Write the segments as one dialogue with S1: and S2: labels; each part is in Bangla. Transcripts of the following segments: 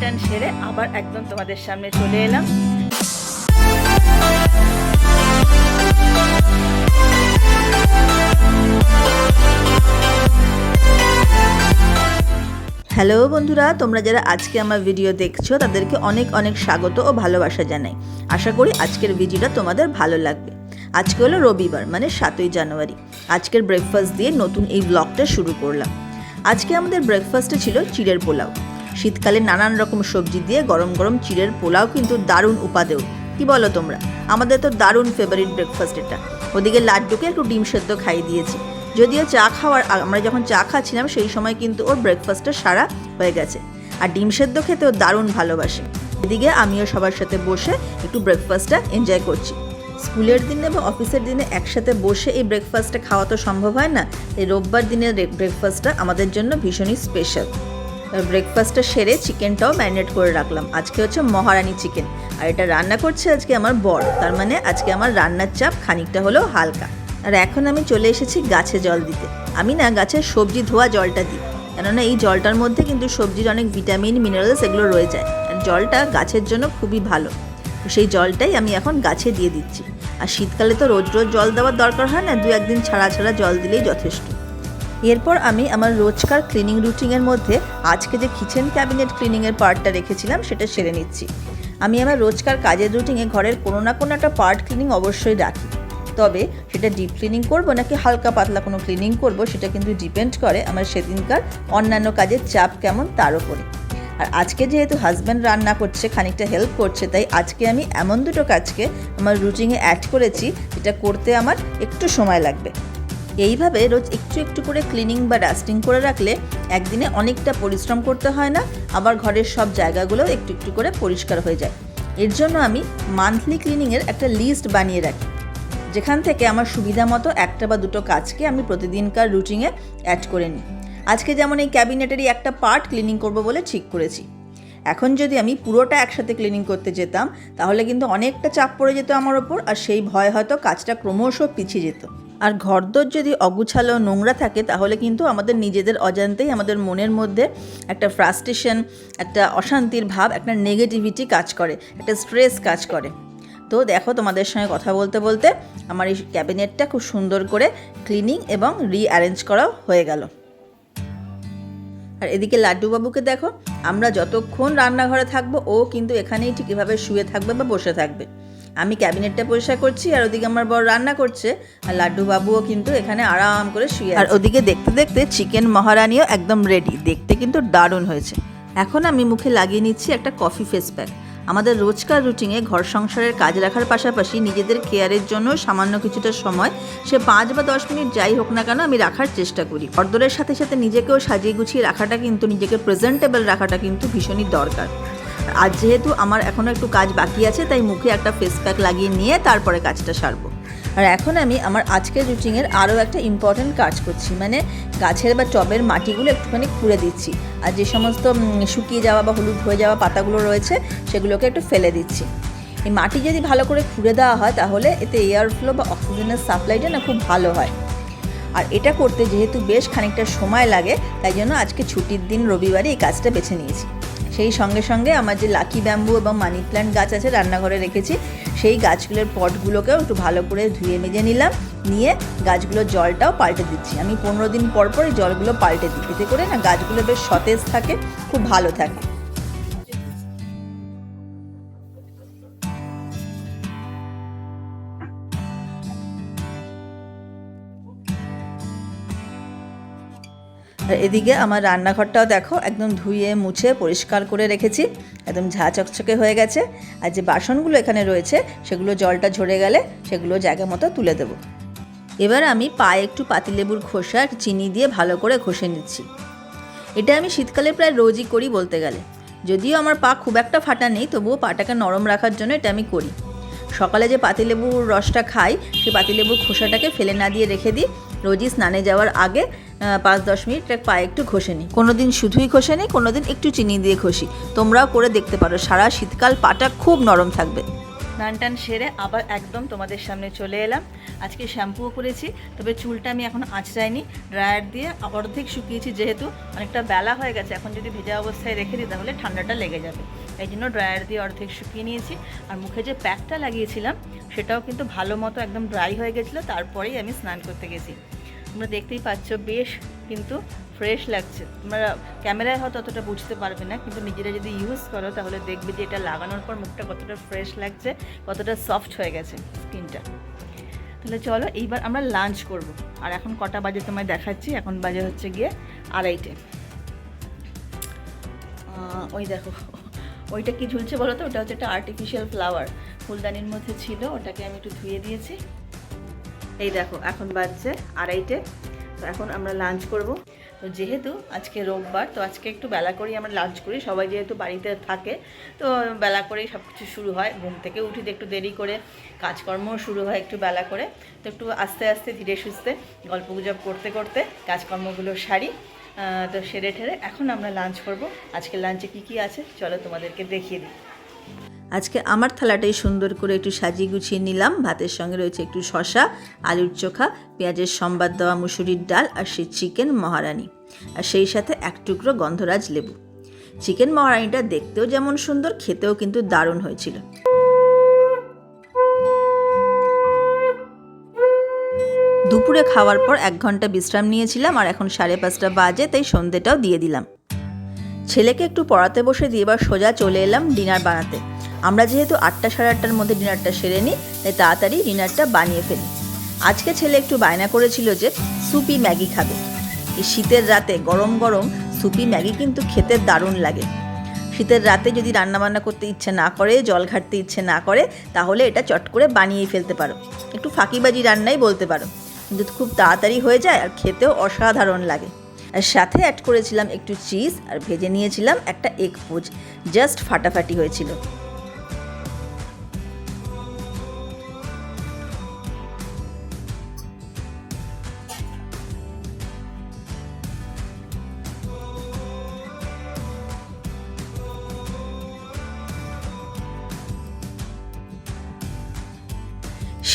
S1: টান সেরে আবার একদম তোমাদের সামনে চলে এলাম। হ্যালো বন্ধুরা, তোমরা যারা আজকে আমার ভিডিও দেখছ, তাদেরকে অনেক অনেক স্বাগত ও ভালোবাসা জানাই। আশা করি আজকের ভিডিওটা তোমাদের ভালো লাগবে। আজকে হলো রবিবার মানে সাতই জানুয়ারি। আজকের ব্রেকফাস্ট দিয়ে নতুন এই ব্লগটা শুরু করলাম। আজকে আমাদের ব্রেকফাস্টে ছিল চিড়ের পোলাও। শীতকালে নানান রকম সবজি দিয়ে গরম গরম চিড়ের পোলাও কিন্তু দারুণ উপাদেয়। কি বলো তোমরা? আমাদের তো দারুণ ফেভারিট ব্রেকফাস্ট এটা। ওদিকে লাড্ডুকে একটু ডিম সেদ্ধ খাইয়ে দিয়েছি। যদিও চা খাওয়ার আমরা যখন চা খাচ্ছিলাম, সেই সময় কিন্তু ওর ব্রেকফাস্টটা সারা হয়ে গেছে। আর ডিম সেদ্ধ খেতে ও দারুণ ভালোবাসে। এদিকে আমিও সবার সাথে বসে একটু ব্রেকফাস্টটা এনজয় করছি। স্কুলের দিনে বা অফিসের দিনে একসাথে বসে এই ব্রেকফাস্টটা খাওয়া তো সম্ভব হয় না। এই রোববার দিনের ব্রেকফাস্টটা আমাদের জন্য ভীষণই স্পেশাল ব্রেকফাস্টটা সেরে চিকেনটাও ম্যারিনেট করে রাখলাম। আজকে হচ্ছে মহারানি চিকেন আর এটা রান্না করছে আজকে আমার বর। তার মানে আজকে আমার রান্নার চাপ খানিকটা হলেও হালকা। আর এখন আমি চলে এসেছি গাছে জল দিতে। আমি না গাছের সবজি ধোয়া জলটা দিই। কেননা এই জলটার মধ্যে কিন্তু সবজির অনেক ভিটামিন মিনারেলস এগুলো রয়ে যায়। আর জলটা গাছের জন্য খুবই ভালো। সেই জলটাই আমি এখন গাছে দিয়ে দিচ্ছি। আর শীতকালে তো রোজ রোজ জল দেওয়ার দরকার হয় না দু একদিন ছাড়া ছাড়া জল দিলেই যথেষ্ট। এরপর আমি আমার রোজকার ক্লিনিং রুটিনের মধ্যে আজকে যে কিচেন ক্যাবিনেট ক্লিনিংয়ের পার্টটা রেখেছিলাম, সেটা সেরে নিচ্ছি। আমি আমার রোজকার কাজের রুটিনে ঘরের কোনো না কোনো একটা পার্ট ক্লিনিং অবশ্যই রাখি। তবে সেটা ডিপ ক্লিনিং করব নাকি হালকা পাতলা কোনো ক্লিনিং করব, সেটা কিন্তু ডিপেন্ড করে আমার সেদিনকার অন্যান্য কাজের চাপ কেমন তার উপরে। আর আজকে যেহেতু হাজব্যান্ড রান্না করছে, খানিকটা হেল্প করছে, তাই আজকে আমি এমন দুটো কাজকে আমার রুটিনে অ্যাড করেছি, যেটা করতে আমার একটু সময় লাগবে। এইভাবে রোজ একটু একটু করে ক্লিনিং বা ডাস্টিং করে রাখলে একদিনে অনেকটা পরিশ্রম করতে হয় না, আবার ঘরের সব জায়গাগুলো একটু একটু করে পরিষ্কার হয়ে যায়। এর জন্য আমি মান্থলি ক্লিনিংয়ের একটা লিস্ট বানিয়ে রাখি। যেখান থেকে আমার সুবিধা মতো একটা বা দুটো কাজকে আমি প্রতিদিনকার রুটিনে অ্যাড করে নিই। আজকে যেমন এই ক্যাবিনেটেরই একটা পার্ট ক্লিনিং করব বলে ঠিক করেছি। এখন যদি আমি পুরোটা একসাথে ক্লিনিং করতে যেতাম, তাহলে কিন্তু অনেকটা চাপ পড়ে যেত আমার ওপর, আর সেই ভয় হয়তো কাজটা ক্রমশ পিছিয়ে যেত। আর ঘরদোর যদি অগুছালো নোংরা থাকে, তাহলে কিন্তু আমাদের নিজেদের অজান্তেই, আমাদের মনের মধ্যে একটা ফ্রাস্ট্রেশন একটা অশান্তির ভাব, একটা নেগেটিভিটি কাজ করে, একটা স্ট্রেস কাজ করে। তো দেখো তোমাদের সঙ্গে কথা বলতে বলতে আমার এই ক্যাবিনেটটা খুব সুন্দর করে ক্লিনিং এবং রিঅ্যারেঞ্জ করাও হয়ে গেল। আর এদিকে লাড্ডু বাবুকে দেখো, আমরা যতক্ষণ রান্নাঘরে থাকব, ও কিন্তু এখানেই ঠিক এভাবে শুয়ে থাকবে বা বসে থাকবে। আমি ক্যাবিনেটটা পরিষ্কার করছি আর ওদিকে আমার বড় রান্না করছে আর লাড্ডু বাবুও কিন্তু এখানে আরাম করে শুয়ে আর ওদিকে দেখতে দেখতে চিকেন মহারানিও একদম রেডি দেখতে কিন্তু দারুণ হয়েছে। এখন আমি মুখে লাগিয়ে নিচ্ছি একটা কফি ফেস প্যাক আমাদের রোজকার রুটিনে ঘর সংসারের কাজ রাখার পাশাপাশি নিজেদের কেয়ারের জন্য সামান্য কিছুটা সময় সে পাঁচ বা দশ মিনিট যাই হোক না কেন আমি রাখার চেষ্টা করি। অর্দরের সাথে সাথে নিজেকেও সাজিয়ে গুছিয়ে রাখাটা কিন্তু নিজেকে প্রেজেন্টেবল রাখাটা কিন্তু ভীষণই দরকার। আজ যেহেতু আমার এখনও একটু কাজ বাকি আছে, তাই মুখে একটা ফেস প্যাক লাগিয়ে নিয়ে তারপরে কাজটা সারবো। আর এখন আমি আমার আজকের রুটিনের আরও একটা ইম্পর্ট্যান্ট কাজ করছি মানে গাছের বা টবের মাটিগুলো একটুখানি খুঁড়ে দিচ্ছি। আর যে সমস্ত শুকিয়ে যাওয়া বা হলুদ হয়ে যাওয়া পাতাগুলো রয়েছে, সেগুলোকে একটু ফেলে দিচ্ছি। এই মাটি যদি ভালো করে খুঁড়ে দেওয়া হয়, তাহলে এতে এয়ার ফ্লো বা অক্সিজেনের সাপ্লাইটা না খুব ভালো হয়। আর এটা করতে যেহেতু বেশ খানিকটা সময় লাগে, তাই জন্য আজকে ছুটির দিন রবিবারে এই কাজটা বেছে নিয়েছি। সেই সঙ্গে সঙ্গে আমার যে লাকি ব্যাম্বু এবং মানি প্ল্যান্ট গাছ আছে রান্নাঘরে রেখেছি, সেই গাছগুলোর পটগুলোকেও একটু ভালো করে ধুয়ে মেজে নিলাম, নিয়ে গাছগুলোর জলটাও পাল্টে দিচ্ছি। আমি পনেরো দিন পর পর এই জলগুলো পাল্টে দিই। এতে করে না গাছগুলো বেশ সতেজ থাকে, খুব ভালো থাকে। এদিকে আমার রান্নাঘরটাও দেখো, একদম ধুয়ে, মুছে, পরিষ্কার করে রেখেছি। একদম ঝা চকচকে হয়ে গেছে। আর যে বাসনগুলো এখানে রয়েছে, সেগুলো জলটা ঝরে গেলে সেগুলো জায়গা মতো তুলে দেবো। এবার আমি পায়ে একটু পাতিলেবুর খোসা আর চিনি দিয়ে ভালো করে ঘষে নিচ্ছি। এটা আমি শীতকালে প্রায় রোজই করি বলতে গেলে। যদিও আমার পা খুব একটা ফাটা নেই, তবুও পাটাকে নরম রাখার জন্য এটা আমি করি। সকালে যে পাতিলেবুর রসটা খাই, সেই পাতিলেবুর খোসাটাকে ফেলে না দিয়ে রেখে দিই। রোজই স্নানে যাওয়ার আগে পাঁচ দশ মিনিট পায়ে একটু ঘষে নিই। কোনো দিন শুধুই ঘষে নিই কোনো দিন একটু চিনি দিয়ে ঘষি। তোমরাও করে দেখতে পারো, সারা শীতকাল পাটা খুব নরম থাকবে। স্নান টান সেরে আবার একদম তোমাদের সামনে চলে এলাম। আজকে শ্যাম্পুও করেছি, তবে চুলটা আমি এখন আঁচড়াইনি। ড্রায়ার দিয়ে অর্ধেক শুকিয়েছি যেহেতু অনেকটা বেলা হয়ে গেছে। এখন যদি ভেজা অবস্থায় রেখে দিই তাহলে ঠান্ডাটা লেগে যাবে। এই জন্য ড্রায়ার দিয়ে অর্ধেক শুকিয়ে নিয়েছি। আর মুখে যে প্যাকটা লাগিয়েছিলাম, সেটাও কিন্তু ভালো মতো একদম ড্রাই হয়ে গেছিল। তারপরেই আমি স্নান করতে গেছি। তোমরা দেখতেই পাচ্ছ, বেশ কিন্তু ফ্রেশ লাগছে। তোমরা ক্যামেরায় হয়তো অতটা বুঝতে পারবে না, কিন্তু নিজেরা যদি ইউজ করো, তাহলে দেখবে যে এটা লাগানোর পর মুখটা কতটা ফ্রেশ লাগছে, কতটা সফট হয়ে গেছে স্কিনটা তাহলে চলো, এইবার আমরা লাঞ্চ করব। আর এখন কটা বাজে তোমায় দেখাচ্ছি, এখন বাজে হচ্ছে গিয়ে আড়াইটে। ওই দেখো, ওইটা কি ঝুলছে বলো তো? ওটা হচ্ছে একটা আর্টিফিশিয়াল ফ্লাওয়ার ফুলদানির মধ্যে ছিল, ওটাকে আমি একটু ধুয়ে দিয়েছি। এই দেখো, এখন বাজছে আড়াইটে। তো এখন আমরা লাঞ্চ করব। তো যেহেতু আজকে রোববার, তো আজকে একটু বেলা করেই আমরা লাঞ্চ করি। সবাই যেহেতু বাড়িতে থাকে, তো বেলা করেই সব কিছু শুরু হয়। ঘুম থেকে উঠি একটু দেরি করে, কাজকর্মও শুরু হয় একটু বেলা করে। তো একটু আস্তে আস্তে ধীরে সুস্থে গল্প গুজব করতে করতে কাজকর্মগুলো সারি তো সেরে ঠেরে এখন আমরা লাঞ্চ করব। আজকে লাঞ্চে কি কি আছে? চলো তোমাদেরকে দেখিয়ে দিই। আজকে আমার থালাটাই সুন্দর করে একটু সাজিয়ে গুছিয়ে নিলাম। ভাতের সঙ্গে রয়েছে একটু শশা আলুর চোখা, পেঁয়াজের সম্বাদ দেওয়া মুসুরির ডাল আর সেই চিকেন মহারানি। আর সেই সাথে এক টুকরো গন্ধরাজ লেবু। চিকেন মহারানিটা দেখতেও যেমন সুন্দর, খেতেও কিন্তু দারুণ হয়েছিল। দুপুরে খাওয়ার পর এক ঘণ্টা বিশ্রাম নিয়েছিলাম আর এখন সাড়ে পাঁচটা বাজে, তাই সন্ধেটাও দিয়ে দিলাম। ছেলেকে একটু পড়াতে বসে দিয়ে এবার সোজা চলে এলাম ডিনার বানাতে। আমরা যেহেতু আটটা সাড়ে আটটার মধ্যে ডিনারটা সেরে নিই, তাই তাড়াতাড়ি ডিনারটা বানিয়ে ফেলি। আজকে ছেলে একটু বায়না করেছিল যে সুপি ম্যাগি খাবে। এই শীতের রাতে গরম গরম সুপি ম্যাগি কিন্তু খেতে দারুণ লাগে। শীতের রাতে যদি রান্নাবান্না করতে ইচ্ছে না করে, জল ঘাটতে ইচ্ছে না করে, তাহলে এটা চট করে বানিয়েই ফেলতে পারো। একটু ফাঁকিবাজি রান্নাই বলতে পারো। কিন্তু খুব তাড়াতাড়ি হয়ে যায় আর খেতেও অসাধারণ লাগে। আর সাথে অ্যাড করেছিলাম একটু চিজ আর ভেজে নিয়েছিলাম একটা এগ পোজ জাস্ট ফাটাফাটি হয়েছিল।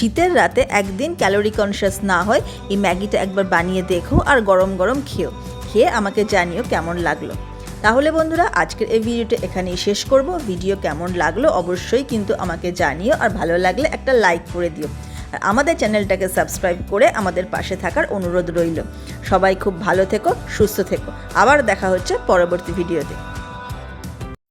S1: শীতের রাতে একদিন ক্যালোরি কনসিয়াস না হয়, এই ম্যাগিটা একবার বানিয়ে দেখো আর গরম গরম খেও। খেয়ে আমাকে জানিও কেমন লাগল। তাহলে বন্ধুরা, আজকের এই ভিডিওটা এখানেই শেষ করব। ভিডিও কেমন লাগল অবশ্যই কিন্তু আমাকে জানিও আর ভালো লাগলে একটা লাইক করে দিও। আর আমাদের চ্যানেলটাকে সাবস্ক্রাইব করে আমাদের পাশে থাকার অনুরোধ রইল। সবাই খুব ভালো থেকো, সুস্থ থেকো। আবার দেখা হচ্ছে পরবর্তী ভিডিওতে।